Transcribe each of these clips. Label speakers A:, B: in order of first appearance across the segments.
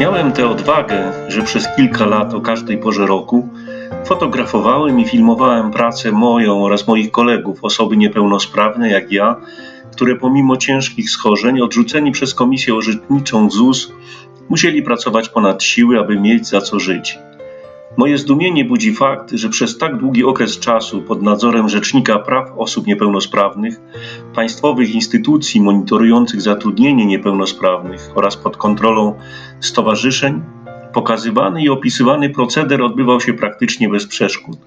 A: Miałem tę odwagę, że przez kilka lat o każdej porze roku fotografowałem i filmowałem pracę moją oraz moich kolegów, osoby niepełnosprawne jak ja, które pomimo ciężkich schorzeń, odrzuceni przez Komisję Orzeczniczą ZUS, musieli pracować ponad siły, aby mieć za co żyć. Moje zdumienie budzi fakt, że przez tak długi okres czasu pod nadzorem Rzecznika Praw Osób Niepełnosprawnych, państwowych instytucji monitorujących zatrudnienie niepełnosprawnych oraz pod kontrolą stowarzyszeń, pokazywany i opisywany proceder odbywał się praktycznie bez przeszkód.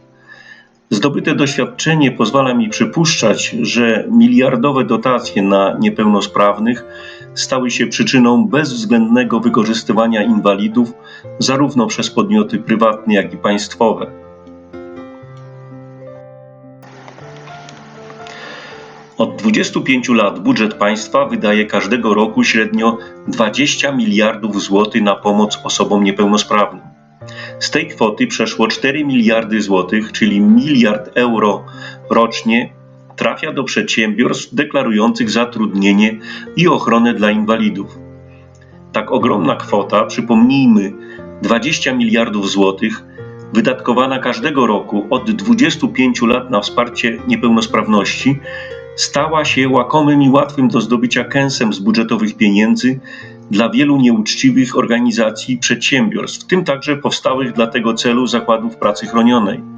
A: Zdobyte doświadczenie pozwala mi przypuszczać, że miliardowe dotacje na niepełnosprawnych stały się przyczyną bezwzględnego wykorzystywania inwalidów zarówno przez podmioty prywatne, jak i państwowe. Od 25 lat budżet państwa wydaje każdego roku średnio 20 miliardów złotych na pomoc osobom niepełnosprawnym. Z tej kwoty przeszło 4 miliardy złotych, czyli miliard euro rocznie, trafia do przedsiębiorstw deklarujących zatrudnienie i ochronę dla inwalidów. Tak ogromna kwota, przypomnijmy, 20 miliardów złotych, wydatkowana każdego roku od 25 lat na wsparcie niepełnosprawności, stała się łakomym i łatwym do zdobycia kęsem z budżetowych pieniędzy dla wielu nieuczciwych organizacji i przedsiębiorstw, w tym także powstałych dla tego celu zakładów pracy chronionej.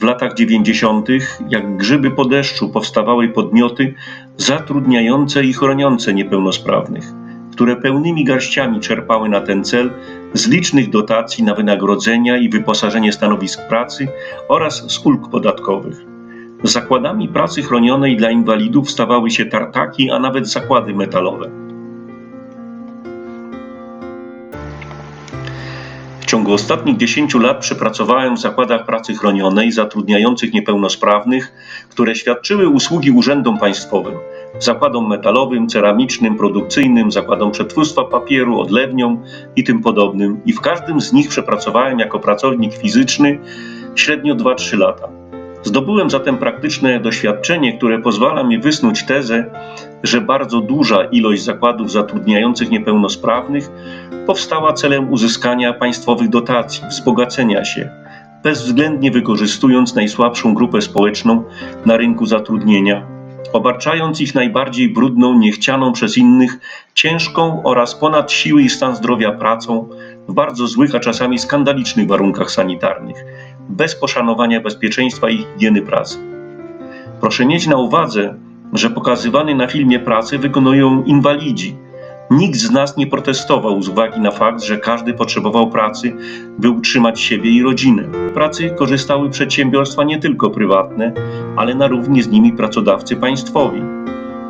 A: W latach 90., jak grzyby po deszczu, powstawały podmioty zatrudniające i chroniące niepełnosprawnych, które pełnymi garściami czerpały na ten cel z licznych dotacji na wynagrodzenia i wyposażenie stanowisk pracy oraz z ulg podatkowych. Zakładami pracy chronionej dla inwalidów stawały się tartaki, a nawet zakłady metalowe. Ciągu ostatnich 10 lat przepracowałem w zakładach pracy chronionej zatrudniających niepełnosprawnych, które świadczyły usługi urzędom państwowym, zakładom metalowym, ceramicznym, produkcyjnym, zakładom przetwórstwa papieru, odlewniom i tym podobnym. I w każdym z nich przepracowałem jako pracownik fizyczny średnio 2-3 lata. Zdobyłem zatem praktyczne doświadczenie, które pozwala mi wysnuć tezę, że bardzo duża ilość zakładów zatrudniających niepełnosprawnych powstała celem uzyskania państwowych dotacji, wzbogacenia się, bezwzględnie wykorzystując najsłabszą grupę społeczną na rynku zatrudnienia, obarczając ich najbardziej brudną, niechcianą przez innych, ciężką oraz ponad siły i stan zdrowia pracą w bardzo złych, a czasami skandalicznych warunkach sanitarnych, bez poszanowania bezpieczeństwa i higieny pracy. Proszę mieć na uwadze, że pokazywany na filmie pracy wykonują inwalidzi. Nikt z nas nie protestował z uwagi na fakt, że każdy potrzebował pracy, by utrzymać siebie i rodzinę. Z pracy korzystały przedsiębiorstwa nie tylko prywatne, ale na równi z nimi pracodawcy państwowi.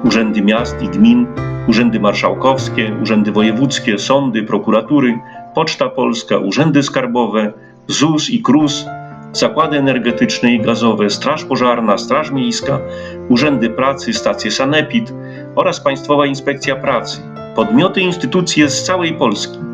A: Urzędy miast i gmin, urzędy marszałkowskie, urzędy wojewódzkie, sądy, prokuratury, Poczta Polska, urzędy skarbowe, ZUS i KRUS, zakłady energetyczne i gazowe, Straż Pożarna, Straż Miejska, urzędy pracy, stacje Sanepid oraz Państwowa Inspekcja Pracy, podmioty i instytucje z całej Polski.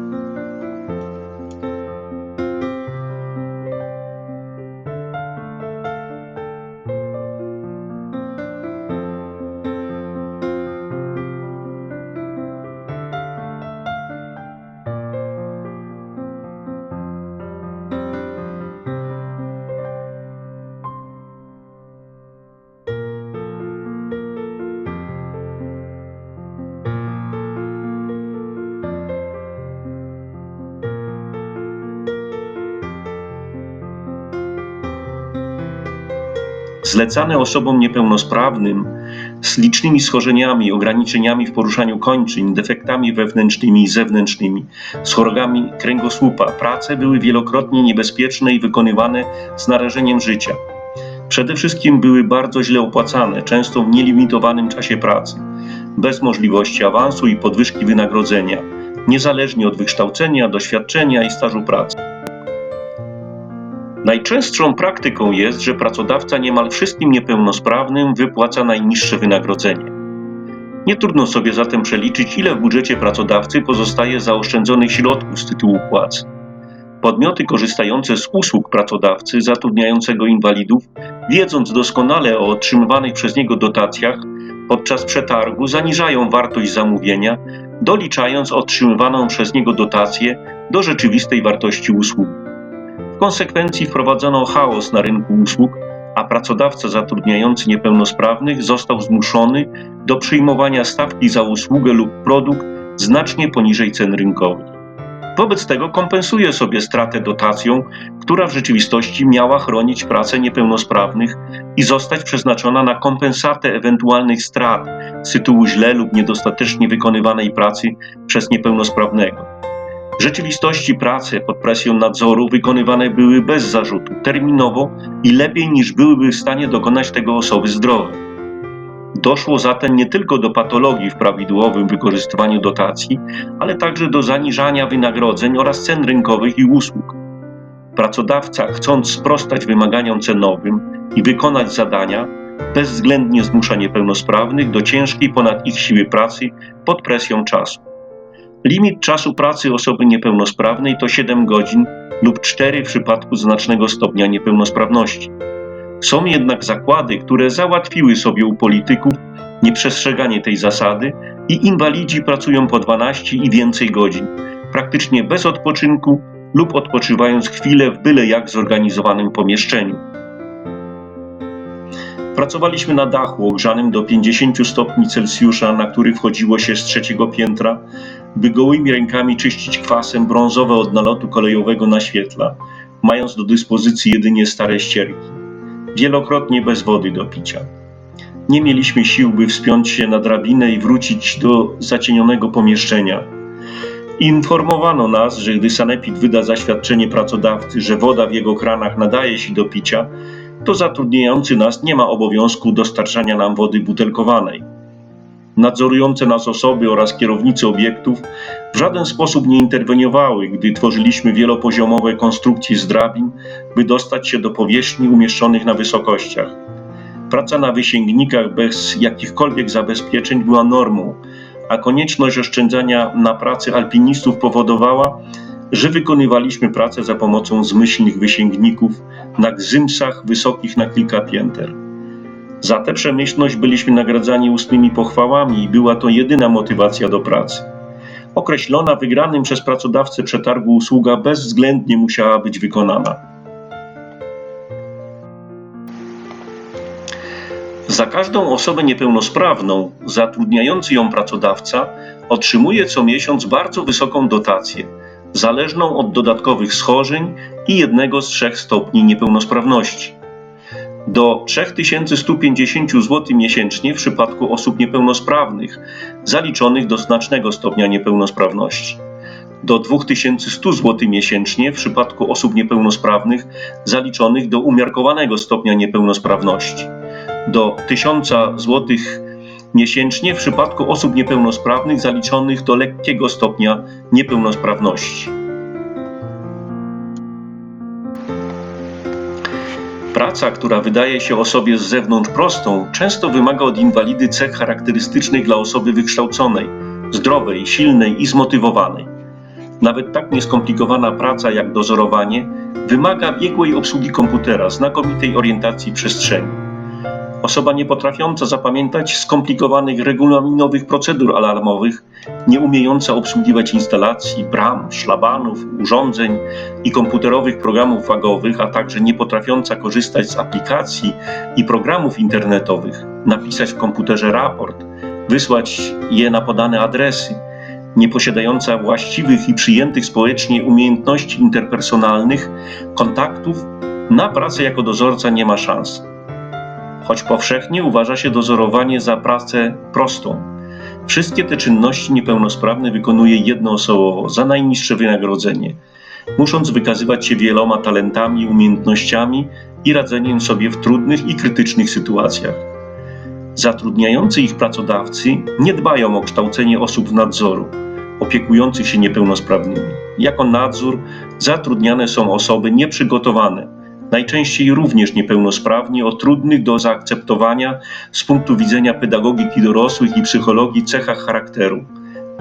A: Zlecane osobom niepełnosprawnym z licznymi schorzeniami, ograniczeniami w poruszaniu kończyn, defektami wewnętrznymi i zewnętrznymi, z chorobami kręgosłupa. Prace były wielokrotnie niebezpieczne i wykonywane z narażeniem życia. Przede wszystkim były bardzo źle opłacane, często w nielimitowanym czasie pracy, bez możliwości awansu i podwyżki wynagrodzenia, niezależnie od wykształcenia, doświadczenia i stażu pracy. Najczęstszą praktyką jest, że pracodawca niemal wszystkim niepełnosprawnym wypłaca najniższe wynagrodzenie. Nie trudno sobie zatem przeliczyć, ile w budżecie pracodawcy pozostaje zaoszczędzonych środków z tytułu płac. Podmioty korzystające z usług pracodawcy zatrudniającego inwalidów, wiedząc doskonale o otrzymywanych przez niego dotacjach, podczas przetargu zaniżają wartość zamówienia, doliczając otrzymywaną przez niego dotację do rzeczywistej wartości usługi. W konsekwencji wprowadzono chaos na rynku usług, a pracodawca zatrudniający niepełnosprawnych został zmuszony do przyjmowania stawki za usługę lub produkt znacznie poniżej cen rynkowych. Wobec tego kompensuje sobie stratę dotacją, która w rzeczywistości miała chronić pracę niepełnosprawnych i zostać przeznaczona na kompensatę ewentualnych strat z tytułu źle lub niedostatecznie wykonywanej pracy przez niepełnosprawnego. W rzeczywistości prace pod presją nadzoru wykonywane były bez zarzutu, terminowo i lepiej niż byłyby w stanie dokonać tego osoby zdrowe. Doszło zatem nie tylko do patologii w prawidłowym wykorzystywaniu dotacji, ale także do zaniżania wynagrodzeń oraz cen rynkowych i usług. Pracodawca, chcąc sprostać wymaganiom cenowym i wykonać zadania, bezwzględnie zmusza niepełnosprawnych do ciężkiej ponad ich siły pracy pod presją czasu. Limit czasu pracy osoby niepełnosprawnej to 7 godzin lub 4 w przypadku znacznego stopnia niepełnosprawności. Są jednak zakłady, które załatwiły sobie u polityków nieprzestrzeganie tej zasady i inwalidzi pracują po 12 i więcej godzin, praktycznie bez odpoczynku lub odpoczywając chwilę w byle jak zorganizowanym pomieszczeniu. Pracowaliśmy na dachu ogrzanym do 50 stopni Celsjusza, na który wchodziło się z trzeciego piętra, by gołymi rękami czyścić kwasem brązowe od nalotu kolejowego na świetla, mając do dyspozycji jedynie stare ścierki wielokrotnie bez wody do picia. Nie mieliśmy sił, by wspiąć się na drabinę i wrócić do zacienionego pomieszczenia. Informowano nas, że gdy Sanepid wyda zaświadczenie pracodawcy, że woda w jego kranach nadaje się do picia, to zatrudniający nas nie ma obowiązku dostarczania nam wody butelkowanej. Nadzorujące nas osoby oraz kierownicy obiektów w żaden sposób nie interweniowały, gdy tworzyliśmy wielopoziomowe konstrukcje z drabin, by dostać się do powierzchni umieszczonych na wysokościach. Praca na wysięgnikach bez jakichkolwiek zabezpieczeń była normą, a konieczność oszczędzania na pracy alpinistów powodowała, że wykonywaliśmy pracę za pomocą zmyślnych wysięgników na gzymsach wysokich na kilka pięter. Za tę przemyślność byliśmy nagradzani ustnymi pochwałami i była to jedyna motywacja do pracy. Określona wygranym przez pracodawcę przetargu usługa bezwzględnie musiała być wykonana. Za każdą osobę niepełnosprawną zatrudniający ją pracodawca otrzymuje co miesiąc bardzo wysoką dotację, zależną od dodatkowych schorzeń i jednego z trzech stopni niepełnosprawności do 3150 zł miesięcznie w przypadku osób niepełnosprawnych, zaliczonych do znacznego stopnia niepełnosprawności, do 2100 zł miesięcznie w przypadku osób niepełnosprawnych zaliczonych do umiarkowanego stopnia niepełnosprawności, do 1000 zł miesięcznie w przypadku osób niepełnosprawnych zaliczonych do lekkiego stopnia niepełnosprawności. Praca, która wydaje się osobie z zewnątrz prostą, często wymaga od inwalidy cech charakterystycznych dla osoby wykształconej, zdrowej, silnej i zmotywowanej. Nawet tak nieskomplikowana praca jak dozorowanie wymaga biegłej obsługi komputera, znakomitej orientacji przestrzeni. Osoba nie potrafiąca zapamiętać skomplikowanych regulaminowych procedur alarmowych, nie umiejąca obsługiwać instalacji, bram, szlabanów, urządzeń i komputerowych programów wagowych, a także nie potrafiąca korzystać z aplikacji i programów internetowych, napisać w komputerze raport, wysłać je na podane adresy, nie posiadająca właściwych i przyjętych społecznie umiejętności interpersonalnych, kontaktów, na pracę jako dozorca nie ma szans choć powszechnie uważa się dozorowanie za pracę prostą. Wszystkie te czynności niepełnosprawny wykonuje jednoosobowo za najniższe wynagrodzenie, musząc wykazywać się wieloma talentami, umiejętnościami i radzeniem sobie w trudnych i krytycznych sytuacjach. Zatrudniający ich pracodawcy nie dbają o kształcenie osób z nadzoru, opiekujących się niepełnosprawnymi. Jako nadzór zatrudniane są osoby nieprzygotowane, najczęściej również niepełnosprawni, o trudnych do zaakceptowania z punktu widzenia pedagogiki dorosłych i psychologii cechach charakteru,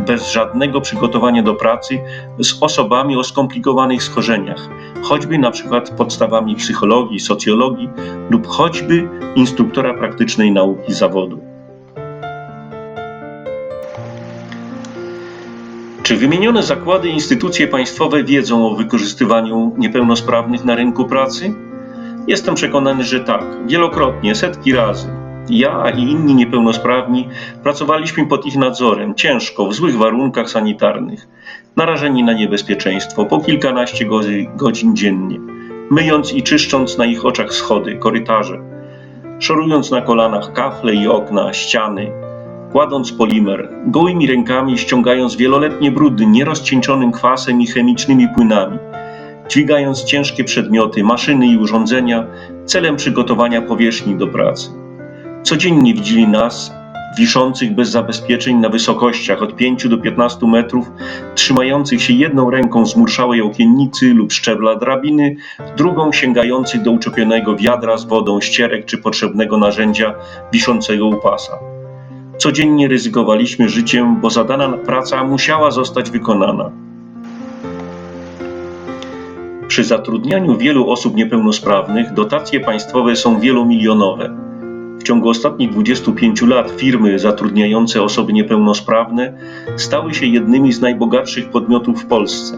A: bez żadnego przygotowania do pracy z osobami o skomplikowanych schorzeniach, choćby na przykład podstawami psychologii, socjologii lub choćby instruktora praktycznej nauki zawodu. Czy wymienione zakłady i instytucje państwowe wiedzą o wykorzystywaniu niepełnosprawnych na rynku pracy? Jestem przekonany, że tak. Wielokrotnie, setki razy. Ja i inni niepełnosprawni pracowaliśmy pod ich nadzorem, ciężko, w złych warunkach sanitarnych, narażeni na niebezpieczeństwo po kilkanaście godzin, dziennie, myjąc i czyszcząc na ich oczach schody, korytarze, szorując na kolanach kafle i okna, ściany, kładąc polimer, gołymi rękami ściągając wieloletnie brudy nierozcieńczonym kwasem i chemicznymi płynami, dźwigając ciężkie przedmioty, maszyny i urządzenia celem przygotowania powierzchni do pracy. Codziennie widzieli nas, wiszących bez zabezpieczeń na wysokościach od 5 do 15 metrów, trzymających się jedną ręką zmurszałej okiennicy lub szczebla drabiny, drugą sięgających do uczepionego wiadra z wodą, ścierek czy potrzebnego narzędzia wiszącego u pasa. Codziennie ryzykowaliśmy życiem, bo zadana praca musiała zostać wykonana. Przy zatrudnianiu wielu osób niepełnosprawnych dotacje państwowe są wielomilionowe. W ciągu ostatnich 25 lat firmy zatrudniające osoby niepełnosprawne stały się jednymi z najbogatszych podmiotów w Polsce.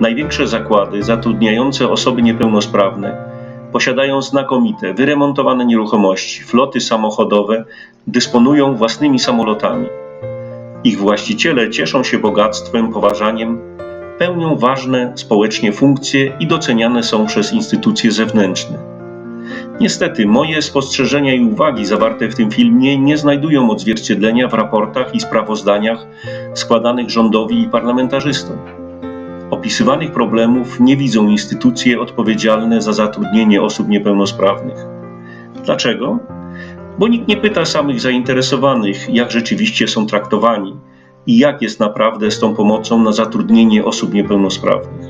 A: Największe zakłady zatrudniające osoby niepełnosprawne posiadają znakomite, wyremontowane nieruchomości, floty samochodowe, dysponują własnymi samolotami. Ich właściciele cieszą się bogactwem, poważaniem, pełnią ważne społecznie funkcje i doceniane są przez instytucje zewnętrzne. Niestety, moje spostrzeżenia i uwagi zawarte w tym filmie nie znajdują odzwierciedlenia w raportach i sprawozdaniach składanych rządowi i parlamentarzystom. Opisywanych problemów nie widzą instytucje odpowiedzialne za zatrudnienie osób niepełnosprawnych. Dlaczego? Bo nikt nie pyta samych zainteresowanych, jak rzeczywiście są traktowani i jak jest naprawdę z tą pomocą na zatrudnienie osób niepełnosprawnych.